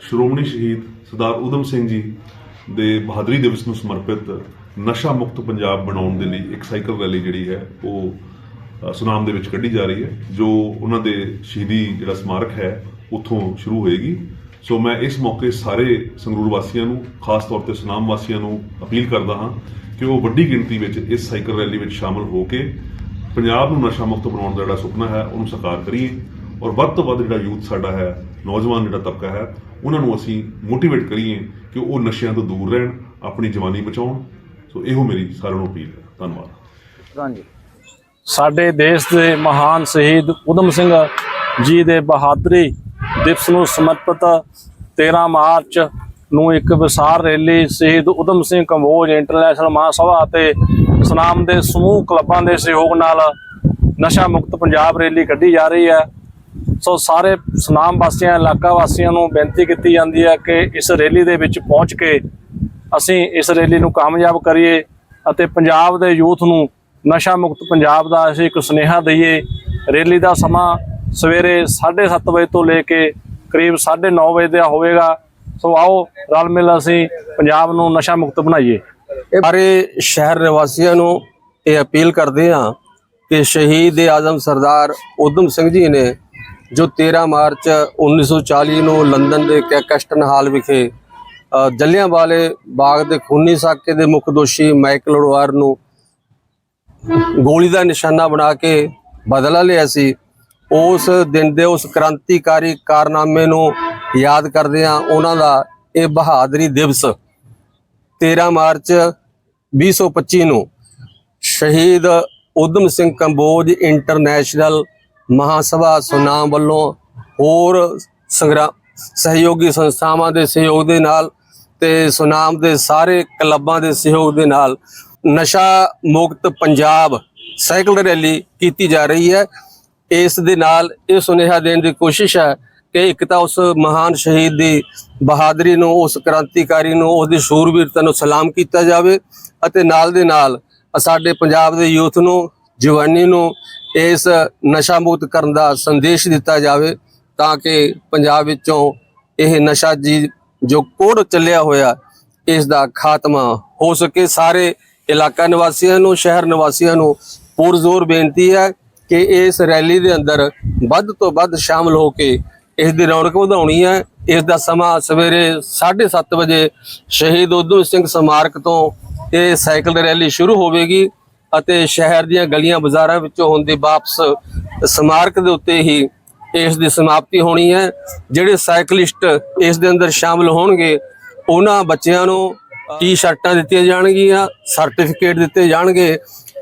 ਸ਼੍ਰੋਮਣੀ ਸ਼ਹੀਦ ਸਰਦਾਰ ਉਦਮ ਸਿੰਘ ਜੀ ਦੇ ਬਹਾਦਰੀ ਦਿਵਸ ਨੂੰ ਸਮਰਪਿਤ ਨਸ਼ਾ ਮੁਕਤ ਪੰਜਾਬ ਬਣਾਉਣ ਦੇ ਲਈ ਇੱਕ ਸਾਈਕਲ ਰੈਲੀ ਜਿਹੜੀ ਹੈ, ਉਹ ਸੁਨਾਮ ਦੇ ਵਿੱਚ ਕੱਢੀ ਜਾ ਰਹੀ ਹੈ, ਜੋ ਉਹਨਾਂ ਦੇ ਸ਼ਹੀਦੀ ਜਿਹੜਾ ਸਮਾਰਕ ਹੈ, ਉੱਥੋਂ ਸ਼ੁਰੂ ਹੋਏਗੀ। ਸੋ ਮੈਂ ਇਸ ਮੌਕੇ ਸਾਰੇ ਸੰਗਰੂਰ ਵਾਸੀਆਂ ਨੂੰ, ਖਾਸ ਤੌਰ ਤੇ ਸੁਨਾਮ ਵਾਸੀਆਂ ਨੂੰ ਅਪੀਲ ਕਰਦਾ ਹਾਂ ਕਿ ਉਹ ਵੱਡੀ ਗਿਣਤੀ ਵਿੱਚ ਇਸ ਸਾਈਕਲ ਰੈਲੀ ਵਿੱਚ ਸ਼ਾਮਲ ਹੋ ਕੇ ਪੰਜਾਬ ਨੂੰ ਨਸ਼ਾ ਮੁਕਤ ਬਣਾਉਣ ਦਾ ਜਿਹੜਾ ਸੁਪਨਾ ਹੈ, ਉਹਨੂੰ ਸਾਕਾਰ ਕਰੀਏ। ਔਰ ਵੱਧ ਤੋਂ ਵੱਧ ਜਿਹੜਾ ਯੂਥ ਸਾਡਾ ਹੈ ਨੌਜਵਾਨ ਜਿਹੜਾ ਤਬਕਾ ਹੈ ਉਹਨਾਂ ਨੂੰ ਅਸੀਂ ਮੋਟੀਵੇਟ ਕਰੀਏ ਕਿ ਉਹ ਨਸ਼ਿਆਂ ਤੋਂ ਦੂਰ ਰਹਿਣ ਆਪਣੀ ਜਵਾਨੀ ਬਚਾਉਣ। ਸੋ ਇਹੋ ਮੇਰੀ ਸਾਰਿਆਂ ਨੂੰ ਅਪੀਲ ਹੈ। ਧੰਨਵਾਦ। ਹਾਂਜੀ। ਸਾਡੇ ਦੇਸ਼ ਦੇ ਮਹਾਨ ਸ਼ਹੀਦ ਉਦਮ ਸਿੰਘ ਜੀ ਦੇ ਬਹਾਦਰੀ ਦਿਵਸ ਨੂੰ ਸਮਰਪਿਤ 13 ਮਾਰਚ ਨੂੰ ਇੱਕ ਵਿਸਾਰ ਰੈਲੀ ਸ਼ਹੀਦ ਉਦਮ ਸਿੰਘ ਕੰਬੋਜ ਇੰਟਰਨੈਸ਼ਨਲ ਮਹਾਸਭਾ ਅਤੇ ਸਨਾਮ ਦੇ ਸਮੂਹ ਕਲੱਬਾਂ ਦੇ ਸਹਿਯੋਗ ਨਾਲ ਨਸ਼ਾ ਮੁਕਤ ਪੰਜਾਬ ਰੈਲੀ ਕੱਢੀ ਜਾ ਰਹੀ ਹੈ। ਸੋ ਸਾਰੇ ਸੁਨਾਮ ਵਾਸੀਆਂ, ਇਲਾਕਾ ਵਾਸੀਆਂ ਨੂੰ ਬੇਨਤੀ ਕੀਤੀ ਜਾਂਦੀ ਹੈ ਕਿ ਇਸ ਰੈਲੀ ਦੇ ਵਿੱਚ ਪਹੁੰਚ ਕੇ ਅਸੀਂ ਇਸ ਰੈਲੀ ਨੂੰ ਕਾਮਯਾਬ ਕਰੀਏ ਅਤੇ ਪੰਜਾਬ ਦੇ ਯੂਥ ਨੂੰ ਨਸ਼ਾ ਮੁਕਤ ਪੰਜਾਬ ਦਾ ਅਸੀਂ ਇੱਕ ਸੁਨੇਹਾ ਦਈਏ। ਰੈਲੀ ਦਾ ਸਮਾਂ ਸਵੇਰੇ 7:30 ਵਜੇ ਤੋਂ ਲੈ ਕੇ ਕਰੀਬ 9:30 ਵਜੇ ਦਾ ਹੋਵੇਗਾ। ਸੋ ਆਓ, ਰਲ ਮਿਲ ਅਸੀਂ ਪੰਜਾਬ ਨੂੰ ਨਸ਼ਾ ਮੁਕਤ ਬਣਾਈਏ। ਸਾਰੇ ਸ਼ਹਿਰ ਨਿਵਾਸੀਆਂ ਨੂੰ ਇਹ ਅਪੀਲ ਕਰਦੇ ਹਾਂ ਕਿ ਸ਼ਹੀਦ ਆਜ਼ਮ ਸਰਦਾਰ ਉਦਮ ਸਿੰਘ ਜੀ ਨੇ ਜੋ 13 ਮਾਰਚ 1940 ਨੂੰ ਲੰਡਨ ਦੇ ਕੈਕਸਟਨ ਹਾਲ ਵਿਖੇ ਅ, ਬਾਗ ਦੇ ਖੂਨੀ ਸਾਕੇ ਦੇ ਮੁੱਖ ਦੋਸ਼ੀ ਮਾਈਕਲ ਅਡਵਾਰ ਨੂੰ ਗੋਲੀ ਦਾ ਨਿਸ਼ਾਨਾ ਬਣਾ ਕੇ ਬਦਲਾ ਲਿਆ ਸੀ। ਉਸ ਦਿਨ ਦੇ ਉਸ ਕ੍ਰਾਂਤੀਕਾਰੀ ਕਾਰਨਾਮੇ ਨੂੰ ਯਾਦ ਕਰਦੇ ਹਾਂ ਉਹਨਾਂ ਦਾ ਇਹ ਬਹਾਦਰੀ ਦਿਵਸ 13 ਮਾਰਚ 2025 ਨੂੰ ਸ਼ਹੀਦ ਉਦਮ ਸਿੰਘ ਕੰਬੋਜ ਇੰਟਰਨੈਸ਼ਨਲ ਮਹਾਸਭਾ ਸੁਨਾਮ ਵੱਲੋਂ ਹੋਰ ਸੰਗਰਾ, ਸਹਿਯੋਗੀ ਸੰਸਥਾਵਾਂ ਦੇ ਸਹਿਯੋਗ ਦੇ ਨਾਲ ਤੇ ਸੁਨਾਮ ਦੇ ਸਾਰੇ ਕਲੱਬਾਂ ਦੇ ਸਹਿਯੋਗ ਦੇ ਨਾਲ ਨਸ਼ਾ ਮੁਕਤ ਪੰਜਾਬ ਸਾਈਕਲ ਰੈਲੀ ਕੀਤੀ ਜਾ ਰਹੀ ਹੈ। ਇਸ ਦੇ ਨਾਲ ਇਹ ਸੁਨੇਹਾ ਦੇਣ ਦੀ ਕੋਸ਼ਿਸ਼ ਹੈ ਕਿ ਇੱਕ ਤਾਂ ਉਸ ਮਹਾਨ ਸ਼ਹੀਦ ਦੀ ਬਹਾਦਰੀ ਨੂੰ, ਉਸ ਕ੍ਰਾਂਤੀਕਾਰੀ ਨੂੰ, ਉਸ ਦੀ ਸ਼ੂਰਵੀਰਤਾ ਨੂੰ ਸਲਾਮ ਕੀਤਾ ਜਾਵੇ ਅਤੇ ਨਾਲ ਦੇ ਨਾਲ ਸਾਡੇ ਪੰਜਾਬ ਦੇ ਯੂਥ ਨੂੰ, ਜਵਾਨੀ ਨੂੰ ਇਸ ਨਸ਼ਾ ਮੁਕਤ ਕਰਨ ਦਾ ਸੰਦੇਸ਼ ਦਿੱਤਾ ਜਾਵੇ ਤਾਂ ਕਿ ਪੰਜਾਬ ਵਿੱਚੋਂ ਇਹ ਨਸ਼ਾ ਜੀ ਜੋ ਕੋੜ ਚੱਲਿਆ ਹੋਇਆ, ਇਸ ਦਾ ਖਾਤਮਾ ਹੋ ਸਕੇ। ਸਾਰੇ ਇਲਾਕਾ ਨਿਵਾਸੀਆਂ ਨੂੰ, ਸ਼ਹਿਰ ਨਿਵਾਸੀਆਂ ਨੂੰ ਪੁਰਜ਼ੋਰ ਬੇਨਤੀ ਹੈ ਕਿ ਇਸ ਰੈਲੀ ਦੇ ਅੰਦਰ ਵੱਧ ਤੋਂ ਵੱਧ ਸ਼ਾਮਲ ਹੋ ਕੇ ਇਸ ਦੀ ਰੌਣਕ ਵਧਾਉਣੀ ਹੈ। ਇਸ ਦਾ ਸਮਾਂ ਸਵੇਰੇ 7:30 ਵਜੇ ਸ਼ਹੀਦ ਉਦਮ ਸਿੰਘ ਸਮਾਰਕ ਤੋਂ ਇਹ ਸਾਈਕਲ ਰੈਲੀ ਸ਼ੁਰੂ ਹੋਵੇਗੀ। ਅਤੇ ਸ਼ਹਿਰ ਦੀਆਂ ਗਲੀਆਂ ਬਾਜ਼ਾਰਾਂ ਵਿੱਚੋਂ ਹੁੰਦੀ ਵਾਪਸ ਸਮਾਰਕ ਦੇ ਉੱਤੇ ਹੀ ਇਸ ਦੀ ਸਮਾਪਤੀ ਹੋਣੀ ਹੈ। ਜਿਹੜੇ ਸਾਈਕਲਿਸਟ ਇਸ ਦੇ ਅੰਦਰ ਸ਼ਾਮਲ ਹੋਣਗੇ, ਉਹਨਾਂ ਬੱਚਿਆਂ ਨੂੰ ਟੀ-ਸ਼ਰਟਾਂ ਦਿੱਤੀਆਂ ਜਾਣਗੀਆਂ, ਸਰਟੀਫਿਕੇਟ ਦਿੱਤੇ ਜਾਣਗੇ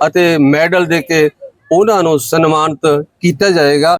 ਅਤੇ ਮੈਡਲ ਦੇ ਕੇ ਉਹਨਾਂ ਨੂੰ ਸਨਮਾਨਿਤ ਕੀਤਾ ਜਾਏਗਾ।